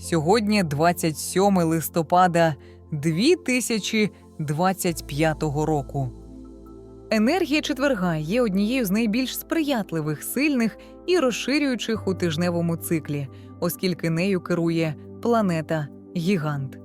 Сьогодні 27 листопада 2025 року. Енергія четверга є однією з найбільш сприятливих, сильних і розширюючих у тижневому циклі, оскільки нею керує планета Гігант.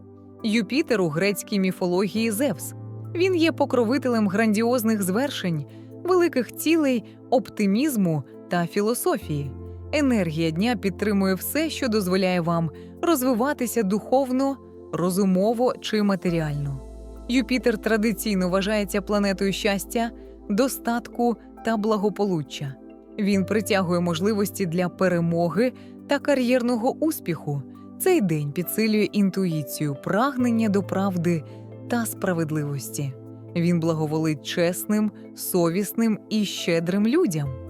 Юпітер у грецькій міфології Зевс. Він є покровителем грандіозних звершень, великих цілей, оптимізму та філософії. Енергія дня підтримує все, що дозволяє вам розвиватися духовно, розумово чи матеріально. Юпітер традиційно вважається планетою щастя, достатку та благополуччя. Він притягує можливості для перемоги та кар'єрного успіху. Цей день підсилює інтуїцію, прагнення до правди та справедливості. Він благоволить чесним, совісним і щедрим людям.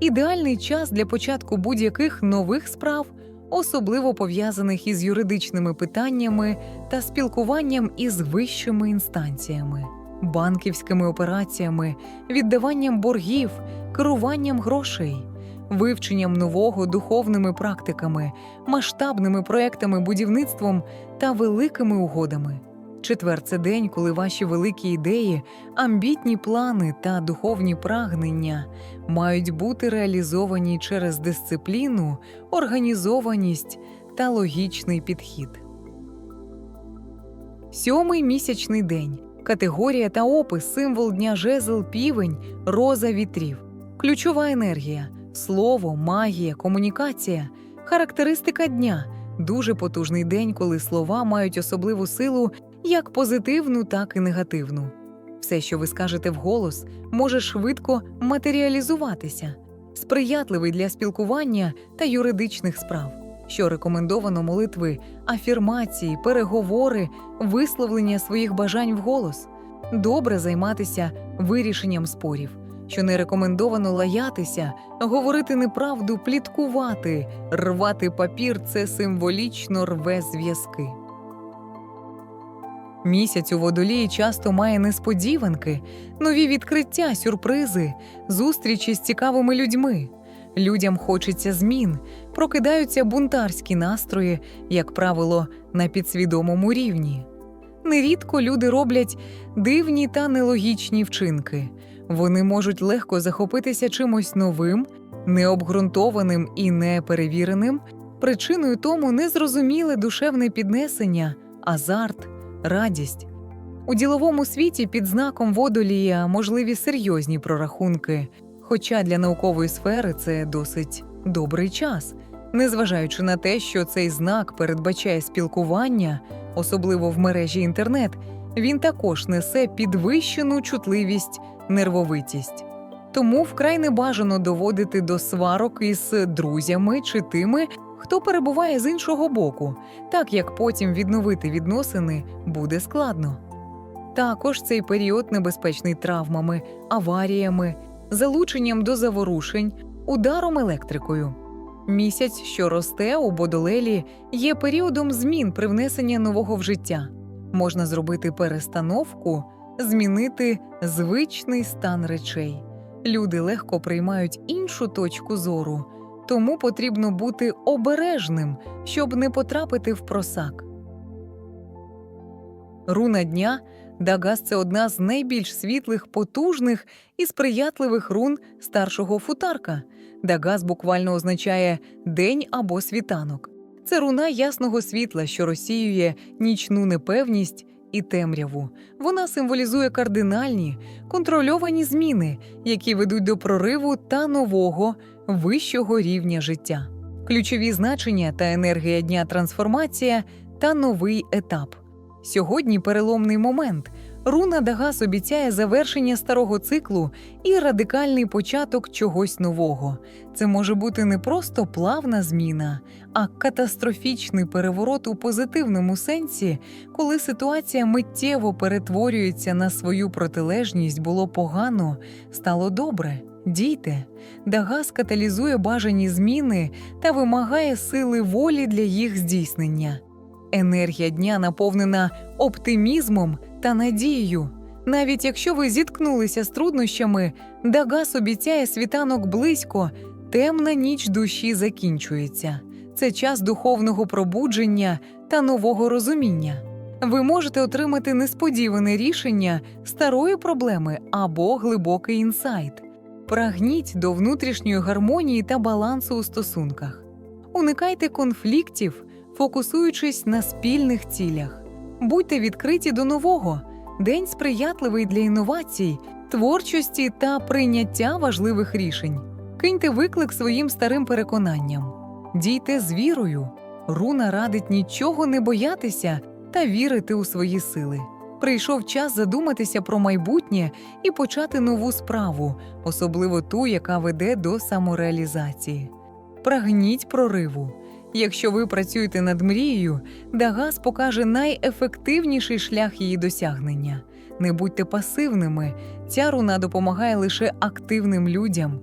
Ідеальний час для початку будь-яких нових справ, особливо пов'язаних із юридичними питаннями та спілкуванням із вищими інстанціями, банківськими операціями, віддаванням боргів, керуванням грошей, вивченням нового духовними практиками, масштабними проектами, будівництвом та великими угодами. Четвер це день, коли ваші великі ідеї, амбітні плани та духовні прагнення мають бути реалізовані через дисципліну, організованість та логічний підхід. Сьомий місячний день. Категорія та опис, символ дня жезл, півень, роза вітрів. Ключова енергія, слово, магія, комунікація, характеристика дня. Дуже потужний день, коли слова мають особливу силу як позитивну, так і негативну. Все, що ви скажете вголос, може швидко матеріалізуватися, сприятливий для спілкування та юридичних справ, що рекомендовано молитви, афірмації, переговори, висловлення своїх бажань вголос, добре займатися вирішенням спорів, що не рекомендовано лаятися, говорити неправду, пліткувати, рвати папір це символічно рве зв'язки. Місяць у водолії часто має несподіванки, нові відкриття, сюрпризи, зустрічі з цікавими людьми. Людям хочеться змін, прокидаються бунтарські настрої, як правило, на підсвідомому рівні. Нерідко люди роблять дивні та нелогічні вчинки. Вони можуть легко захопитися чимось новим, необґрунтованим і неперевіреним. Причиною тому незрозуміле душевне піднесення, азарт радість. У діловому світі під знаком водолія можливі серйозні прорахунки, хоча для наукової сфери це досить добрий час, незважаючи на те, що цей знак передбачає спілкування, особливо в мережі інтернет, він також несе підвищену чутливість, нервовитість. Тому вкрай не бажано доводити до сварок із друзями чи тими, хто перебуває з іншого боку, так як потім відновити відносини буде складно. Також цей період небезпечний травмами, аваріями, залученням до заворушень, ударом електрикою. Місяць, що росте у Бодолелі, є періодом змін привнесення нового в життя. Можна зробити перестановку, змінити звичний стан речей. Люди легко приймають іншу точку зору, тому потрібно бути обережним, щоб не потрапити в просак. Руна дня Дагас це одна з найбільш світлих, потужних і сприятливих рун старшого футарка. Дагас буквально означає день або світанок. Це руна ясного світла, що розсіює нічну непевність і темряву. Вона символізує кардинальні, контрольовані зміни, які ведуть до прориву та нового, вищого рівня життя. Ключові значення та енергія дня трансформація та новий етап. Сьогодні переломний момент. Руна Дагас обіцяє завершення старого циклу і радикальний початок чогось нового. Це може бути не просто плавна зміна, а катастрофічний переворот у позитивному сенсі, коли ситуація миттєво перетворюється на свою протилежність, було погано, стало добре. Дійте, Дагас каталізує бажані зміни та вимагає сили волі для їх здійснення. Енергія дня наповнена оптимізмом та надією. Навіть якщо ви зіткнулися з труднощами, Дагас обіцяє світанок близько, темна ніч душі закінчується. це час духовного пробудження та нового розуміння. Ви можете отримати несподіване рішення старої проблеми або глибокий інсайт. Прагніть до внутрішньої гармонії та балансу у стосунках. Уникайте конфліктів, фокусуючись на спільних цілях. Будьте відкриті до нового. День сприятливий для інновацій, творчості та прийняття важливих рішень. Киньте виклик своїм старим переконанням. Дійте з вірою. Руна радить нічого не боятися та вірити у свої сили. Прийшов час задуматися про майбутнє і почати нову справу, особливо ту, яка веде до самореалізації. Прагніть прориву. Якщо ви працюєте над мрією, Дагас покаже найефективніший шлях її досягнення. Не будьте пасивними, ця руна допомагає лише активним людям.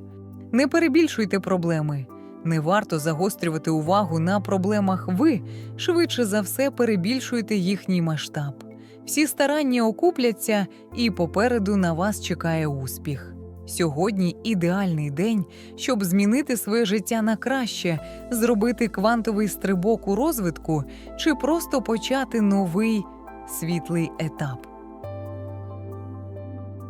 Не перебільшуйте проблеми. Не варто загострювати увагу на проблемах ви, швидше за все перебільшуєте їхній масштаб. Всі старання окупляться, і попереду на вас чекає успіх. Сьогодні ідеальний день, щоб змінити своє життя на краще, зробити квантовий стрибок у розвитку чи просто почати новий світлий етап.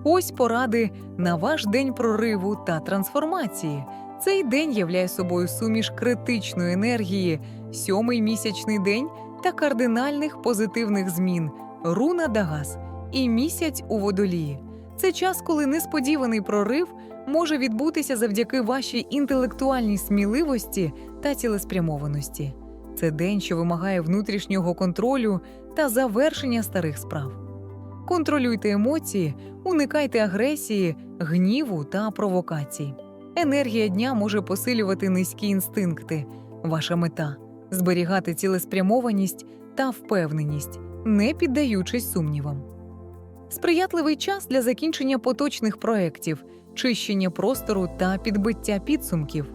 Ось поради на ваш день прориву та трансформації. Цей день являє собою суміш критичної енергії, сьомий місячний день та кардинальних позитивних змін руна Дагас і місяць у водолії. Це час, коли несподіваний прорив може відбутися завдяки вашій інтелектуальній сміливості та цілеспрямованості. Це день, що вимагає внутрішнього контролю та завершення старих справ. Контролюйте емоції, уникайте агресії, гніву та провокацій. Енергія дня може посилювати низькі інстинкти, ваша мета зберігати цілеспрямованість та впевненість, не піддаючись сумнівам. Сприятливий час для закінчення поточних проєктів, чищення простору та підбиття підсумків.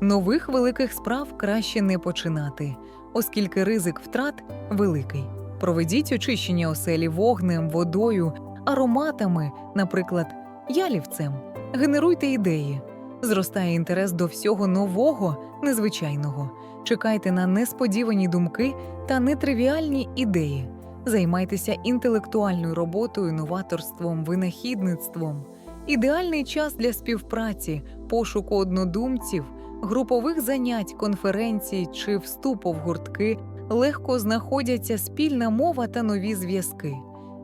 Нових великих справ краще не починати, оскільки ризик втрат великий. Проведіть очищення оселі вогнем, водою, ароматами, наприклад, ялівцем. Генеруйте ідеї. Зростає інтерес до всього нового, незвичайного. Чекайте на несподівані думки та нетривіальні ідеї. Займайтеся інтелектуальною роботою, новаторством, винахідництвом. Ідеальний час для співпраці, пошуку однодумців, групових занять, конференцій чи вступу в гуртки легко знаходяться спільна мова та нові зв'язки.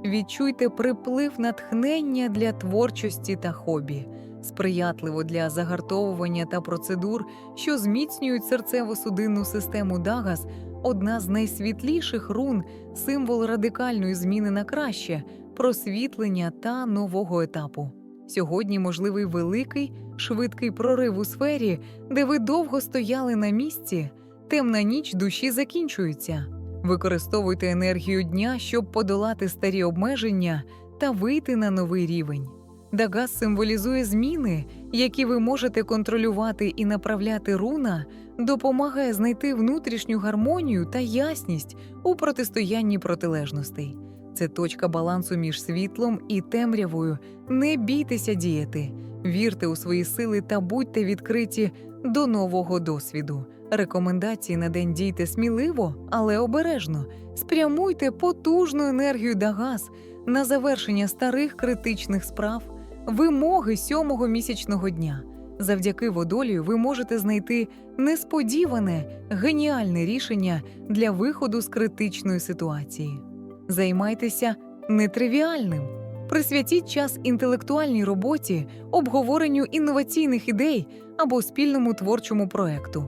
Відчуйте приплив натхнення для творчості та хобі, сприятливо для загартовування та процедур, що зміцнюють серцево-судинну систему Дагас, одна з найсвітліших рун, символ радикальної зміни на краще, просвітлення та нового етапу. Сьогодні можливий великий, швидкий прорив у сфері, де ви довго стояли на місці, темна ніч душі закінчується. Використовуйте енергію дня, щоб подолати старі обмеження та вийти на новий рівень. Дагас символізує зміни, які ви можете контролювати і направляти руна, допомагає знайти внутрішню гармонію та ясність у протистоянні протилежностей. Це точка балансу між світлом і темрявою. Не бійтеся діяти, вірте у свої сили та будьте відкриті до нового досвіду. Рекомендації на день дійте сміливо, але обережно. Спрямуйте потужну енергію Дагас на завершення старих критичних справ, вимоги сьомого місячного дня. Завдяки водолію ви можете знайти несподіване, геніальне рішення для виходу з критичної ситуації. Займайтеся нетривіальним. Присвятіть час інтелектуальній роботі, обговоренню інноваційних ідей або спільному творчому проекту.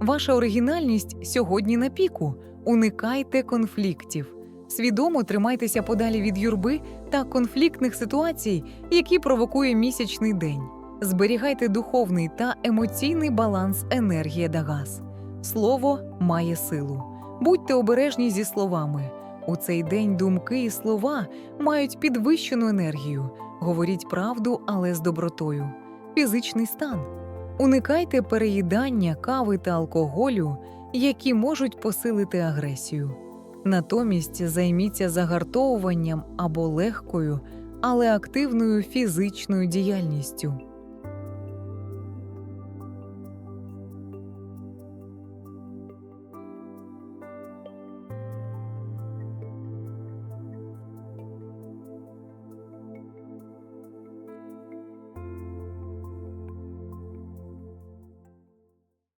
Ваша оригінальність сьогодні на піку. Уникайте конфліктів. Свідомо тримайтеся подалі від юрби та конфліктних ситуацій, які провокує місячний день. Зберігайте духовний та емоційний баланс енергії Дагас. Слово має силу. Будьте обережні зі словами. У цей день думки і слова мають підвищену енергію. Говоріть правду, але з добротою. Фізичний стан. Уникайте переїдання кави та алкоголю, які можуть посилити агресію. Натомість займіться загартовуванням або легкою, але активною фізичною діяльністю.